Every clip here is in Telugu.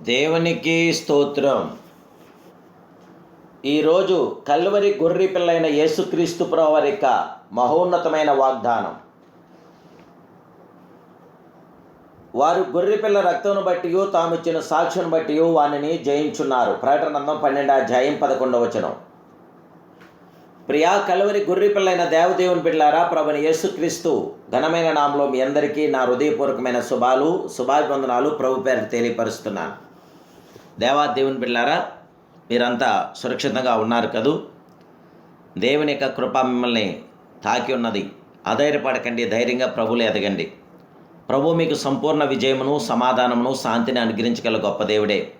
దేవునికి స్తోత్రం. ఈరోజు కల్వరి గొర్రె పిల్లైన యేసుక్రీస్తు ప్రవరిక యొక్క మహోన్నతమైన వాగ్దానం. వారు గొర్రెపిల్ల రక్తం రక్తమును బట్టి తాము ఇచ్చిన సాక్ష్యం బట్టి వానిని జయించున్నారు. ప్రకటనందం పన్నెండు అధ్యాయం పదకొండవ వచనం. ప్రియా కలవరి గొర్రెపిల్లైన దేవదేవుని బిడ్డారా ప్రభుని యేసుక్రీస్తు ఘనమైన నామలో మీ అందరికీ నా హృదయపూర్వకమైన శుభాలు శుభాభివందనాలు ప్రభు పేరు తెలియపరుస్తున్నాను. దేవా దేవుని మీరంతా సురక్షితంగా ఉన్నారు కదూ? దేవుని యొక్క కృప మిమ్మల్ని తాకి ఉన్నది. అధైర్యపడకండి ధైర్యంగా ప్రభులు ఎదగండి. ప్రభు మీకు సంపూర్ణ విజయమును సమాధానమును శాంతిని అనుగ్రహించగల గొప్ప దేవుడే.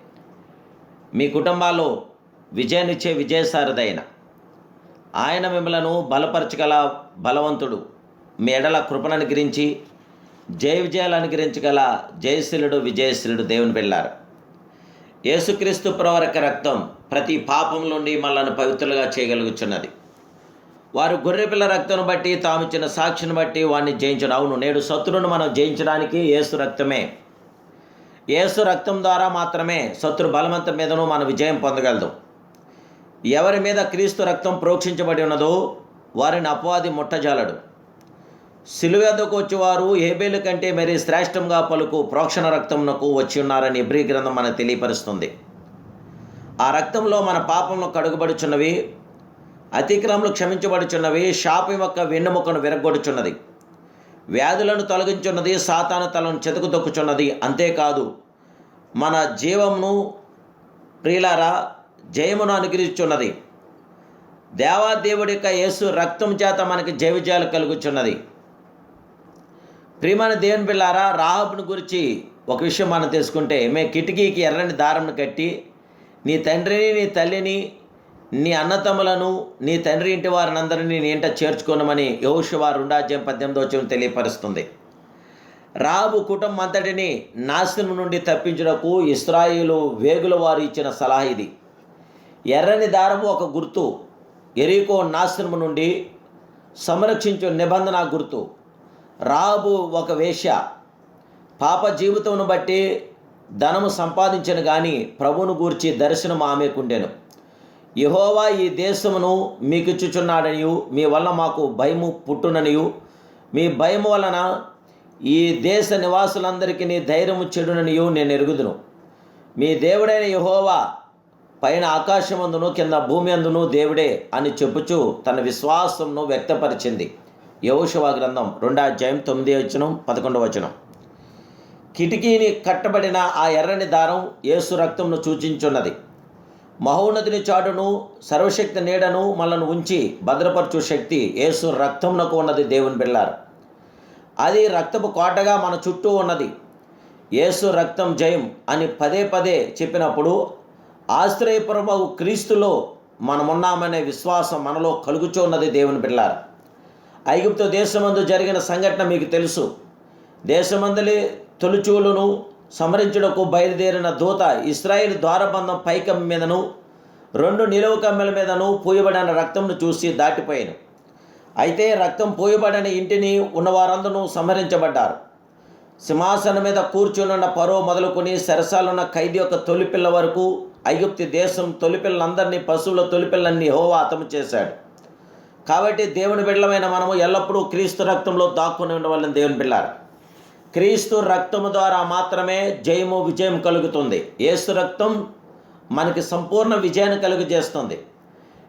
మీ కుటుంబాల్లో విజయాన్నిచ్చే విజయసారదైన ఆయన మిమ్మలను బలపరచగల బలవంతుడు. మీ ఎడల కృపను అనుగ్రహించి జయ విజయాలు అనుగ్రహించగల జయశీలుడు విజయశీలుడు దేవుని వెళ్ళారు యేసుక్రీస్తు ప్రవరక రక్తం ప్రతి పాపం నుండి మనల్ని పవిత్రులుగా చేయగలుగుచున్నది. వారు గొర్రెపిల్ల రక్తం బట్టి తాము ఇచ్చిన సాక్షిని బట్టి వాడిని జయించడం. అవును నేడు శత్రువును మనం జయించడానికి ఏసు రక్తమే. ఏసు రక్తం ద్వారా మాత్రమే శత్రు బలవంతం మీదను మనం విజయం పొందగలదు. ఎవరి మీద క్రీస్తు రక్తం ప్రోక్షించబడి ఉన్నదో వారిని అపవాది ముట్టజాలడు. సిలువేదకు వచ్చేవారు హేబేలు కంటే మరి శ్రేష్టంగా పలుకు ప్రోక్షణ రక్తంనకు వచ్చి ఉన్నారని ఎబ్రి గ్రంథం మనకు తెలియపరుస్తుంది. ఆ రక్తంలో మన పాపంలో కడుగుబడుచున్నవి అతిక్రమలు క్షమించబడుచున్నవి శాపం యొక్క వెన్నుముకను విరగొడుచున్నది వ్యాధులను తొలగించున్నది సాతాను తలను చెతుకు తొక్కుచున్నది అంతేకాదు మన జీవమును ప్రియులారా జయమును అనుగ్రహించున్నది దేవాదేవుడి యొక్క యేసు రక్తం చేత మనకి జయవిజయాలు కలుగుచున్నది. ప్రియమైన దేవుని పిల్లారా రాహబుని గురించి ఒక విషయం మనం తెలుసుకుంటే మే కిటికీకి ఎర్రని దారంను కట్టి నీ తండ్రిని నీ తల్లిని నీ అన్నతమ్ములను నీ తండ్రి ఇంటి వారిని అందరినీ నీ ఇంట చేర్చుకోనమని యహోషువా రెండాజ్యం పద్దెనిమిదో వచ్చం తెలియపరుస్తుంది. రాబు కుటుంబం అంతటిని నాశనం నుండి తప్పించుటకు ఇస్రాయిలు వేగుల వారు ఇచ్చిన సలహా ఇది. ఎర్రని దారము ఒక గుర్తు ఎరీకో నాశనము నుండి సంరక్షించు నిబంధన గుర్తు. రాబు ఒక వేష పాప జీవితమును బట్టి ధనము సంపాదించను కానీ ప్రభువును గూర్చి దర్శనం ఆమెకుండెను. యహోవా ఈ దేశమును మీకు ఇచ్చుచున్నాడనియు మీ వల్ల మాకు భయము పుట్టుననియు. మీ భయము వలన ఈ దేశ నివాసులందరికీ నీ ధైర్యము చెడుననియు నేను ఎరుగుదును మీ దేవుడైన యహోవా పైన ఆకాశమందును కింద భూమి అందును దేవుడే అని చెప్పుచూ తన విశ్వాసంను వ్యక్తపరిచింది. యహోషవా గ్రంథం రెండో అధ్యాయం తొమ్మిది వచనం పదకొండవ వచనం. కిటికీని కట్టబడిన ఆ ఎర్రని దారం యేసు రక్తంను సూచించున్నది. మహోన్నతిని చాటును సర్వశక్తి నీడను మనను ఉంచి భద్రపరచు శక్తి యేసు రక్తంనకు ఉన్నది దేవుని బిళ్ళారు అది రక్తపు కోటగా మన చుట్టూ ఉన్నది. యేసు రక్తం జయం అని పదే పదే చెప్పినప్పుడు ఆశ్రయపురమగు క్రీస్తులో మనమున్నామనే విశ్వాసం మనలో కలుగుచూ ఉన్నది దేవుని బిళ్ళారు ఐగుప్తు దేశమందు జరిగిన సంఘటన మీకు తెలుసు. దేశమందలి తొలిచూలును సమరించుటకు బయలుదేరిన దూత ఇస్రాయేల్ ద్వారబంధం పైకం మీదను రెండు నిలువ కమ్మెల మీదను పూయబడిన రక్తంను చూసి దాటిపోయాను. అయితే రక్తం పూయబడిన ఇంటిని ఉన్నవారందరూ సంహరించబడ్డారు. సింహాసనం మీద కూర్చునున్న పరో మొదలుకొని సరసాలున్న ఖైదీ యొక్క తొలిపిల్ల వరకు ఐగుప్తి దేశం తొలిపిల్లలందరినీ పశువుల తొలిపిల్లని హోవా అతము చేశాడు. కాబట్టి దేవుని బిడ్డలమైన మనము ఎల్లప్పుడూ క్రీస్తు రక్తంలో దాక్కుని ఉండవాలని దేవుని బిళ్ళారు క్రీస్తు రక్తము ద్వారా మాత్రమే జయము విజయం కలుగుతుంది. ఏసు రక్తం మనకి సంపూర్ణ విజయాన్ని కలుగజేస్తుంది.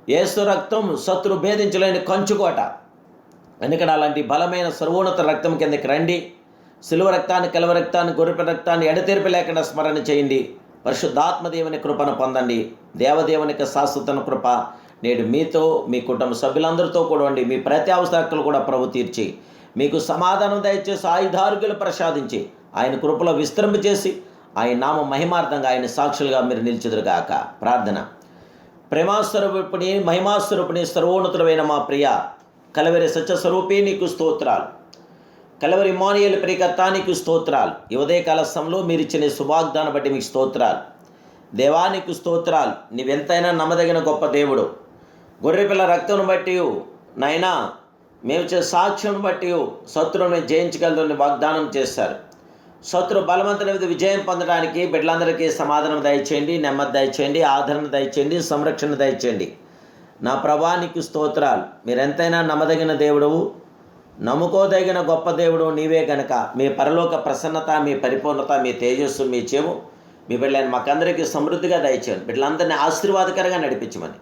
ఏసు రక్తం శత్రు భేదించలేని కంచుకోట. ఎందుకంటే అలాంటి బలమైన సర్వోన్నత రక్తం కిందకి రండి. సిలువ రక్తాన్ని కలవ రక్తాన్ని గొర్రెప రక్తాన్ని ఎడతెరిపి లేకుండా స్మరణ చేయండి. పరిశుద్ధాత్మదేవుని కృపను పొందండి. దేవదేవునికి యొక్క శాశ్వతన కృప నేడు మీతో మీ కుటుంబ సభ్యులందరితో కూడా ఉండి మీ ప్రతి అవసరాలు కూడా ప్రభు తీర్చి మీకు సమాధానం దయచేసి ఆయుధారోగ్యులు ప్రసాదించి ఆయన కృపలో విస్తరింప చేసి ఆయన నామ మహిమార్థంగా ఆయన సాక్షులుగా మీరు నిలిచెదురుగాక. ప్రార్థన. ప్రేమాస్వరూపిణి మహిమాస్వరూపిణి సర్వోన్నతుడమైన మా ప్రియ కలవరి సత్యస్వరూపి నీకు స్తోత్రాలు. కలవరి మోనియల్ ప్రియకర్త నీకు స్తోత్రాలు. ఈ ఉదయకాల సమయంలో మీరు ఇచ్చిన సుభాగ్దాన్ని బట్టి మీకు స్తోత్రాలు. దేవానికి స్తోత్రాలు. నీవెంతైనా నమ్మదగిన గొప్ప దేవుడు. గొర్రెపిల్ల రక్తం బట్టి నైనా మేము చే సాక్ష్యం బట్టి శత్రువుని జయించగలదని వాగ్దానం చేశారు. శత్రు బలవంతుల మీద విజయం పొందడానికి బిడ్డలందరికీ సమాధానం దయచేయండి నెమ్మది దయచేయండి ఆదరణ దయచేయండి సంరక్షణ దయచేయండి. నా ప్రభానికి స్తోత్రాలు. మీరెంతైనా నమ్మదగిన దేవుడవు. నమ్ముకోదగిన గొప్ప దేవుడు నీవే గనక. మీ పరలోక ప్రసన్నత మీ పరిపూర్ణత మీ తేజస్సు మీ చెవు మీ బిడ్డలను మాకందరికీ సమృద్ధిగా దయచేయండి. బిడ్డలందరినీ ఆశీర్వాదకరంగా నడిపించమని.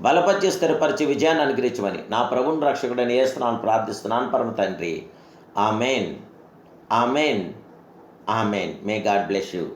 బలపరిచి స్థిరపరిచి విజయాన్ని అనుగ్రహించమని. నా ప్రభుని రక్షకుడని వేస్తున్నాను ప్రార్థిస్తున్నాను పరమ తండ్రి. Amen. Amen. Amen. May God bless you.